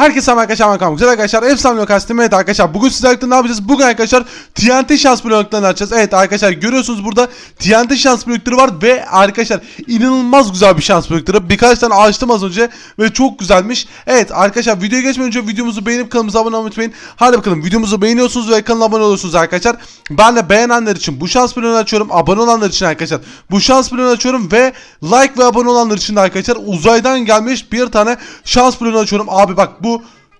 Herkese merhaba arkadaşlar ben Kaan. Güzel arkadaşlar efsane lokasyon evet arkadaşlar bugün sizlerle ne yapacağız? Bugün arkadaşlar TNT şans bloklarını açacağız. Evet arkadaşlar görüyorsunuz burada TNT şans blokları var ve arkadaşlar inanılmaz güzel bir şans blokları. Birkaç tane açtım az önce ve çok güzelmiş. Evet arkadaşlar videoya geçmeden önce videomuzu beğenip kanalımıza abone olmayı unutmayın. Hadi bakalım videomuzu beğeniyorsunuz ve kanala abone oluyorsunuz arkadaşlar. Ben de beğenenler için bu şans bloğunu açıyorum. Abone olanlar için arkadaşlar bu şans bloğunu açıyorum ve like ve abone olanlar için de arkadaşlar uzaydan gelmiş bir tane şans bloğunu açıyorum. Abi bak bu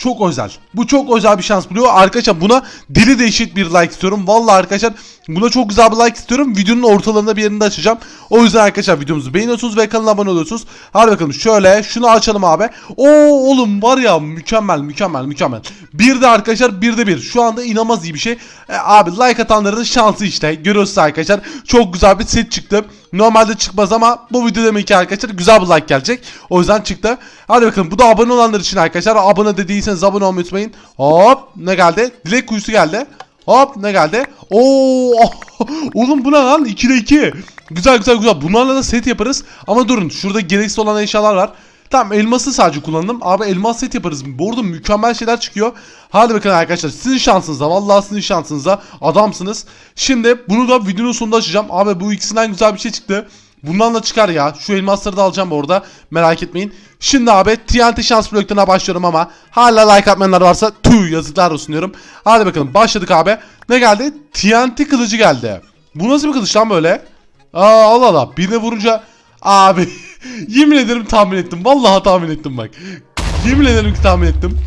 çok özel. Bu çok özel bir şans bloğu. Arkadaşlar buna deli değişik bir like istiyorum. Vallahi arkadaşlar buna çok güzel bir like istiyorum. Videonun ortalarında bir yerinde açacağım. O yüzden arkadaşlar videomuzu beğeniyorsunuz ve kanala abone oluyorsunuz. Hadi bakalım şöyle şunu açalım abi. Oo oğlum var ya mükemmel mükemmel mükemmel. Bir de arkadaşlar bir de bir. Şu anda inanılmaz iyi bir şey. E, abi like atanların şansı işte. Görüyorsunuz arkadaşlar. Çok güzel bir set çıktı. Normalde çıkmaz ama bu video demek ki arkadaşlar güzel bir like gelecek. O yüzden çıktı. Hadi bakalım bu da abone olanlar için arkadaşlar. Abone de değilseniz abone olmayı unutmayın. Hop ne geldi? Dilek kuyusu geldi. Hop ne geldi? Oo oğlum bu ne lan? 2'de 2. Güzel güzel güzel. Bunlarla da set yaparız. Ama durun şurada gereksiz olan eşyalar var. Tamam elması sadece kullandım. Abi elmas set yaparız. Bu arada mükemmel şeyler çıkıyor. Hadi bakalım arkadaşlar sizin şansınıza. Vallahi sizin şansınıza. Adamsınız. Şimdi bunu da videonun sonunda açacağım. Abi bu ikisinden güzel bir şey çıktı. Bundan da çıkar ya. Şu elmasları da alacağım orada. Merak etmeyin. Şimdi abi TNT şans bloklarına başlıyorum ama hala like atmayanlar varsa tüh yazıklar olsun diyorum. Hadi bakalım başladık abi. Ne geldi? TNT kılıcı geldi. Bu nasıl bir kılıç lan böyle? Aa Allah Allah. Birine vurunca abi yemin ederim tahmin ettim. Vallahi tahmin ettim bak. Yemin ederim ki tahmin ettim.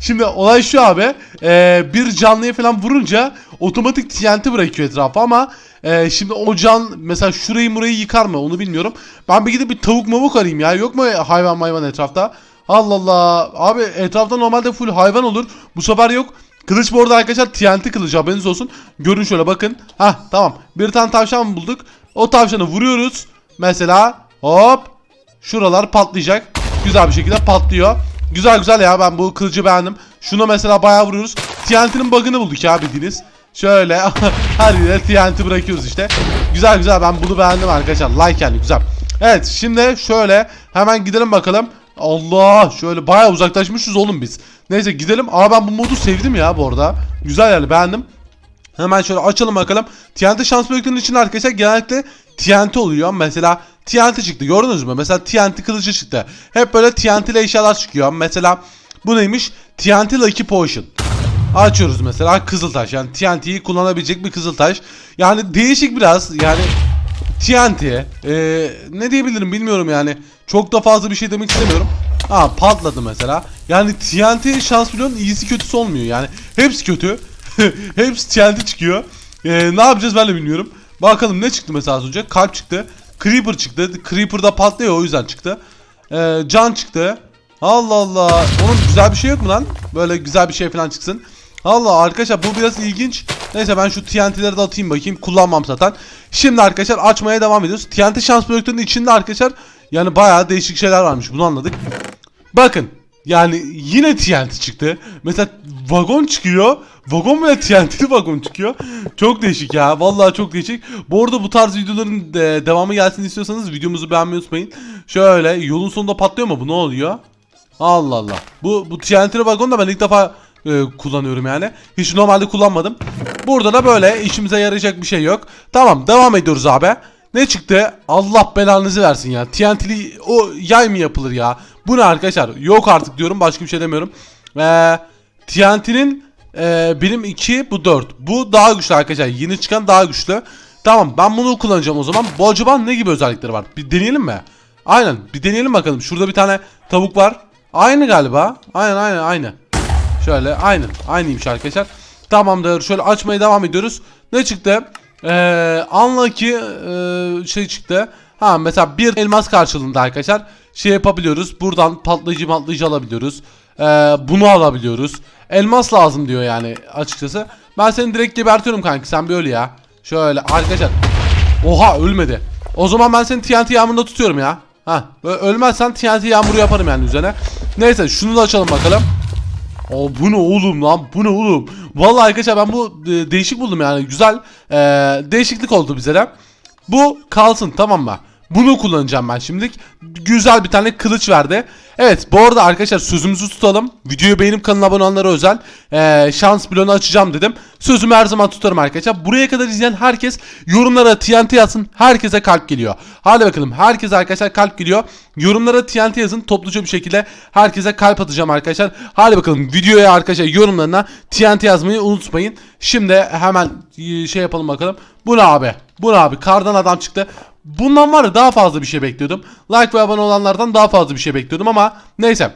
Şimdi olay şu abi. e, bir canlıya falan vurunca otomatik TNT bırakıyor etrafa ama e, şimdi o can mesela şurayı murayı yıkar mı onu bilmiyorum. Ben bir gidip bir tavuk mavuk arayayım ya. Yok mu hayvan hayvan etrafta? Allah Allah. Abi etrafta normalde full hayvan olur. Bu sefer yok. Kılıç bu arada arkadaşlar TNT kılıcı haberiniz olsun. Görün şöyle bakın. Hah tamam. Bir tane tavşan bulduk. O tavşanı vuruyoruz. Mesela hop. Şuralar patlayacak. Güzel bir şekilde patlıyor. Güzel güzel ya ben bu kılıcı beğendim. Şuna mesela bayağı vuruyoruz. TNT'nin bug'ını bulduk ya bildiğiniz. Şöyle her yere TNT bırakıyoruz işte. Güzel güzel ben bunu beğendim arkadaşlar. Like yani güzel. Evet şimdi şöyle hemen gidelim bakalım. Allah şöyle bayağı uzaklaşmışız oğlum biz. Neyse gidelim. Aa ben bu modu sevdim ya bu arada. Güzel yani beğendim. Hemen şöyle açalım bakalım. TNT şans bloklarının içinde arkadaşlar genellikle TNT oluyor. Mesela TNT çıktı gördünüz mü? Mesela TNT kılıcı çıktı. Hep böyle TNT ile eşyalar çıkıyor. Mesela bu neymiş? TNT Lucky Potion. Açıyoruz mesela Kızıltaş. Yani TNT'yi kullanabilecek bir Kızıltaş. Yani değişik biraz. Yani TNT. Ee, ne diyebilirim bilmiyorum yani. Çok da fazla bir şey demek istemiyorum. Ha patladı mesela. Yani TNT şans biliyorsun iyisi kötüsü olmuyor yani. Hepsi kötü. Hepsi TNT çıkıyor. Ee, ne yapacağız ben de bilmiyorum. Bakalım ne çıktı mesela az önce? Kalp çıktı. Creeper çıktı. Creeper da patlıyor o yüzden çıktı. Ee, can çıktı. Allah Allah. Onun güzel bir şey yok mu lan? Böyle güzel bir şey falan çıksın. Allah arkadaşlar bu biraz ilginç. Neyse ben şu TNT'leri de atayım bakayım. Kullanmam zaten. Şimdi arkadaşlar açmaya devam ediyoruz. TNT şans bloklarının içinde arkadaşlar yani bayağı değişik şeyler varmış. Bunu anladık. Bakın yani yine TNT çıktı. Mesela vagon çıkıyor. Vagon bile TNT'li vagon çıkıyor. Çok değişik ya. Vallahi çok değişik. Bu arada bu tarz videoların de, devamı gelsin istiyorsanız videomuzu beğenmeyi unutmayın. Şöyle yolun sonunda patlıyor mu bu ne oluyor? Allah Allah. Bu bu TNT'li vagon da ben ilk defa e, kullanıyorum yani. Hiç normalde kullanmadım. Burada da böyle işimize yarayacak bir şey yok. Tamam devam ediyoruz abi. Ne çıktı? Allah belanızı versin ya. TNT'li o yay mı yapılır ya? Bu ne arkadaşlar? Yok artık diyorum başka bir şey demiyorum. Ee, TNT'nin e, benim 2 bu 4. Bu daha güçlü arkadaşlar. Yeni çıkan daha güçlü. Tamam ben bunu kullanacağım o zaman. Bu acaba ne gibi özellikleri var? Bir deneyelim mi? Aynen bir deneyelim bakalım. Şurada bir tane tavuk var. Aynı galiba. Aynen aynen aynı. Şöyle aynı. Aynıymış arkadaşlar. Tamamdır. Şöyle açmaya devam ediyoruz. Ne çıktı? Ee, unlucky e, şey çıktı. Ha mesela bir elmas karşılığında arkadaşlar şey yapabiliyoruz. Buradan patlayıcı patlayıcı alabiliyoruz. Ee, bunu alabiliyoruz. Elmas lazım diyor yani açıkçası. Ben seni direkt gebertiyorum kanki. Sen bir öl ya. Şöyle arkadaşlar. Oha ölmedi. O zaman ben seni TNT yağmurunda tutuyorum ya. Ha ölmezsen TNT yağmuru yaparım yani üzerine. Neyse şunu da açalım bakalım. O bu ne oğlum lan bu ne oğlum Vallahi arkadaşlar ben bu e, değişik buldum yani güzel e, değişiklik oldu bize de Bu kalsın tamam mı Bunu kullanacağım ben şimdilik. Güzel bir tane kılıç verdi. Evet bu arada arkadaşlar sözümüzü tutalım. Videoyu beğenip kanala abone olanlara özel ee, şans bloğunu açacağım dedim. Sözümü her zaman tutarım arkadaşlar. Buraya kadar izleyen herkes yorumlara TNT yazsın. Herkese kalp geliyor. Hadi bakalım herkese arkadaşlar kalp geliyor. Yorumlara TNT yazın. Topluca bir şekilde herkese kalp atacağım arkadaşlar. Hadi bakalım videoya arkadaşlar yorumlarına TNT yazmayı unutmayın. Şimdi hemen şey yapalım bakalım. Bu ne abi? Bu ne abi? Kardan adam çıktı. Bundan var ya daha fazla bir şey bekliyordum. Like ve abone olanlardan daha fazla bir şey bekliyordum ama neyse.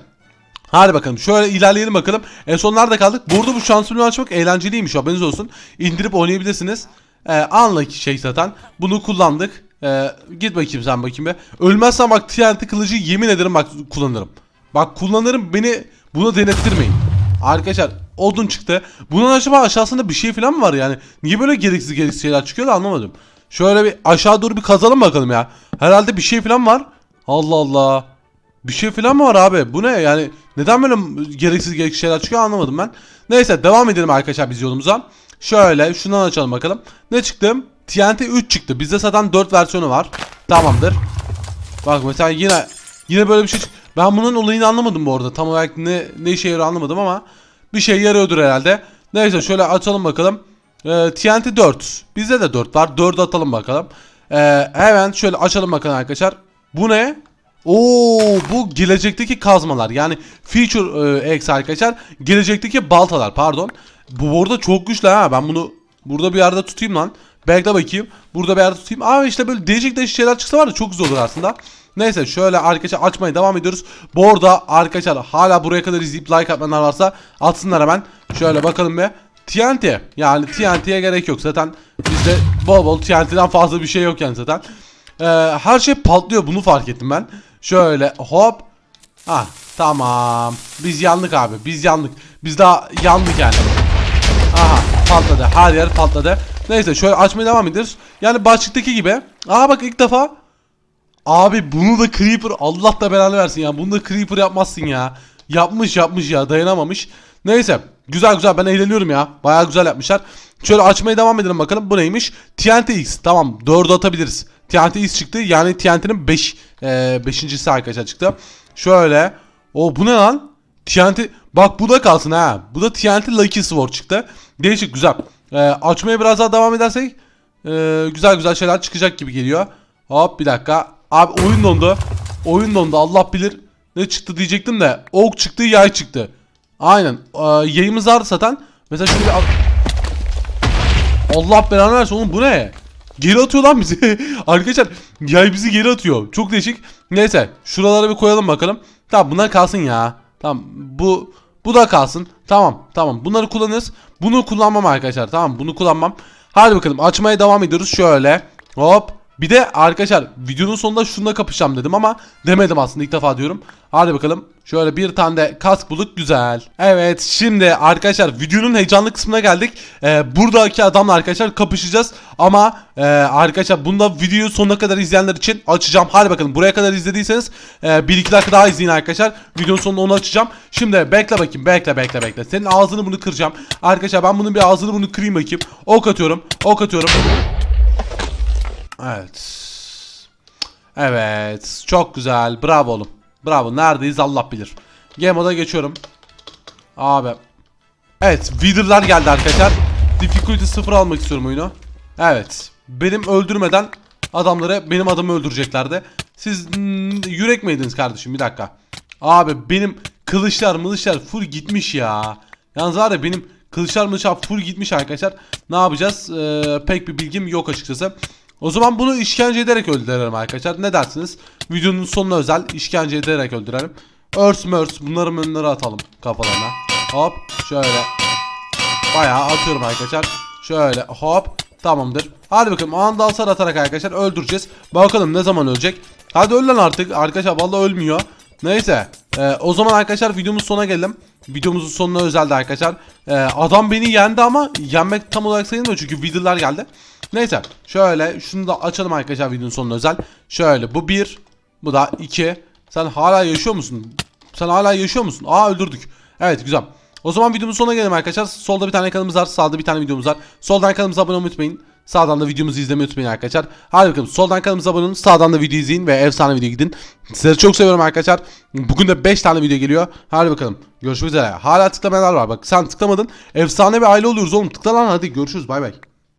Hadi bakalım şöyle ilerleyelim bakalım. En son nerede kaldık? Burada bu şans bloğu açmak eğlenceliymiş haberiniz olsun. İndirip oynayabilirsiniz. Ee, ki şey zaten. Bunu kullandık. Ee, git bakayım sen bakayım be. Ölmezsen bak TNT kılıcı yemin ederim bak kullanırım. Bak kullanırım beni buna denettirmeyin. Arkadaşlar odun çıktı. Bunun acaba aşağısında bir şey falan mı var yani? Niye böyle gereksiz gereksiz şeyler çıkıyor da anlamadım. Şöyle bir aşağı doğru bir kazalım bakalım ya. Herhalde bir şey falan var. Allah Allah. Bir şey falan mı var abi? Bu ne yani? Neden böyle gereksiz gereksiz şeyler çıkıyor anlamadım ben. Neyse devam edelim arkadaşlar biz yolumuza. Şöyle şundan açalım bakalım. Ne çıktı? TNT 3 çıktı. Bizde zaten 4 versiyonu var. Tamamdır. Bak mesela yine yine böyle bir şey Ben bunun olayını anlamadım bu arada. Tam olarak ne ne işe yarıyor anlamadım ama bir şey yarıyordur herhalde. Neyse şöyle açalım bakalım. Ee, TNT 4. Bizde de 4 var. 4 atalım bakalım. Ee, hemen şöyle açalım bakalım arkadaşlar. Bu ne? Oo bu gelecekteki kazmalar. Yani feature e, X arkadaşlar. Gelecekteki baltalar pardon. Bu bu arada çok güçlü ha. Ben bunu burada bir yerde tutayım lan. Bekle bakayım. Burada bir yerde tutayım. Aa işte böyle değişik değişik şeyler çıksa var ya çok güzel olur aslında. Neyse şöyle arkadaşlar açmaya devam ediyoruz. Bu arada arkadaşlar hala buraya kadar izleyip like atmayanlar varsa atsınlar hemen. Şöyle bakalım be. TNT yani TNT'ye gerek yok zaten bizde bol bol TNT'den fazla bir şey yok yani zaten. Ee, her şey patlıyor bunu fark ettim ben. Şöyle hop. Ah tamam. Biz yandık abi biz yandık. Biz daha yandık yani. Aha patladı her yer patladı. Neyse şöyle açmaya devam ediyoruz. Yani başlıktaki gibi. Aa bak ilk defa. Abi bunu da Creeper Allah da belanı versin ya. Bunu da Creeper yapmazsın ya. Yapmış yapmış ya dayanamamış. Neyse güzel güzel ben eğleniyorum ya. Baya güzel yapmışlar. Şöyle açmaya devam edelim bakalım. Bu neymiş? TNT X. Tamam 4'ü atabiliriz. TNT X çıktı. Yani TNT'nin 5 e, beşincisi arkadaşlar çıktı. Şöyle. O bu ne lan? TNT bak bu da kalsın ha. Bu da TNT Lucky Sword çıktı. Değişik güzel. Ee, açmaya biraz daha devam edersek e, güzel güzel şeyler çıkacak gibi geliyor. Hop bir dakika. Abi oyun dondu. Oyun dondu Allah bilir. Ne çıktı diyecektim de. Ok çıktı yay çıktı. Aynen. Ee, yayımız var zaten. Mesela şöyle al- Allah belanı versin oğlum bu ne? Geri atıyor lan bizi. Arkadaşlar yay bizi geri atıyor. Çok değişik. Neyse şuralara bir koyalım bakalım. Tamam bunlar kalsın ya. Tamam bu bu da kalsın. Tamam tamam bunları kullanırız. Bunu kullanmam arkadaşlar tamam bunu kullanmam. Hadi bakalım açmaya devam ediyoruz şöyle. Hop. Bir de arkadaşlar videonun sonunda şununla kapışacağım dedim ama demedim aslında ilk defa diyorum. Hadi bakalım. Şöyle bir tane de kask bulduk güzel. Evet şimdi arkadaşlar videonun heyecanlı kısmına geldik. Ee, buradaki adamla arkadaşlar kapışacağız. Ama e, arkadaşlar bunda videoyu sonuna kadar izleyenler için açacağım. Hadi bakalım buraya kadar izlediyseniz e, 1-2 dakika daha izleyin arkadaşlar. Videonun sonunda onu açacağım. Şimdi bekle bakayım bekle bekle bekle. Senin ağzını bunu kıracağım. Arkadaşlar ben bunun bir ağzını bunu kırayım bakayım. Ok atıyorum. Ok atıyorum. Evet. Evet. Çok güzel. Bravo oğlum. Bravo. Neredeyiz Allah bilir. Game moda geçiyorum. Abi. Evet. Wither'lar geldi arkadaşlar. Difficulty 0 almak istiyorum oyunu. Evet. Benim öldürmeden adamları benim adamı öldüreceklerdi. Siz yürek miydiniz kardeşim? Bir dakika. Abi benim kılıçlar mılıçlar full gitmiş ya. Yalnız var ya benim kılıçlar mılıçlar full gitmiş arkadaşlar. Ne yapacağız? Ee, pek bir bilgim yok açıkçası. O zaman bunu işkence ederek öldürelim arkadaşlar. Ne dersiniz? Videonun sonuna özel işkence ederek öldürelim. Örs mörs bunların önüne atalım kafalarına. Hop şöyle. Bayağı atıyorum arkadaşlar. Şöyle hop tamamdır. Hadi bakalım anda hasar atarak arkadaşlar öldüreceğiz. Bakalım ne zaman ölecek. Hadi öl lan artık. Arkadaşlar vallahi ölmüyor. Neyse. Ee, o zaman arkadaşlar videomuz sona geldim. Videomuzun sonuna özeldi arkadaşlar. Ee, adam beni yendi ama yenmek tam olarak sayılmıyor çünkü videolar geldi. Neyse şöyle şunu da açalım arkadaşlar videonun sonuna özel. Şöyle bu bir. Bu da iki. Sen hala yaşıyor musun? Sen hala yaşıyor musun? Aa öldürdük. Evet güzel. O zaman videomuzun sonuna gelelim arkadaşlar. Solda bir tane kanalımız var. Sağda bir tane videomuz var. Soldan kanalımıza abone olmayı unutmayın. Sağdan da videomuzu izlemeyi unutmayın arkadaşlar. Hadi bakalım soldan kanalımıza abone olun. Sağdan da video izleyin ve efsane video gidin. Sizleri çok seviyorum arkadaşlar. Bugün de 5 tane video geliyor. Hadi bakalım. Görüşmek üzere. Hala tıklamayanlar var. Bak sen tıklamadın. Efsane bir aile oluyoruz oğlum. Tıkla lan hadi görüşürüz. Bay bay.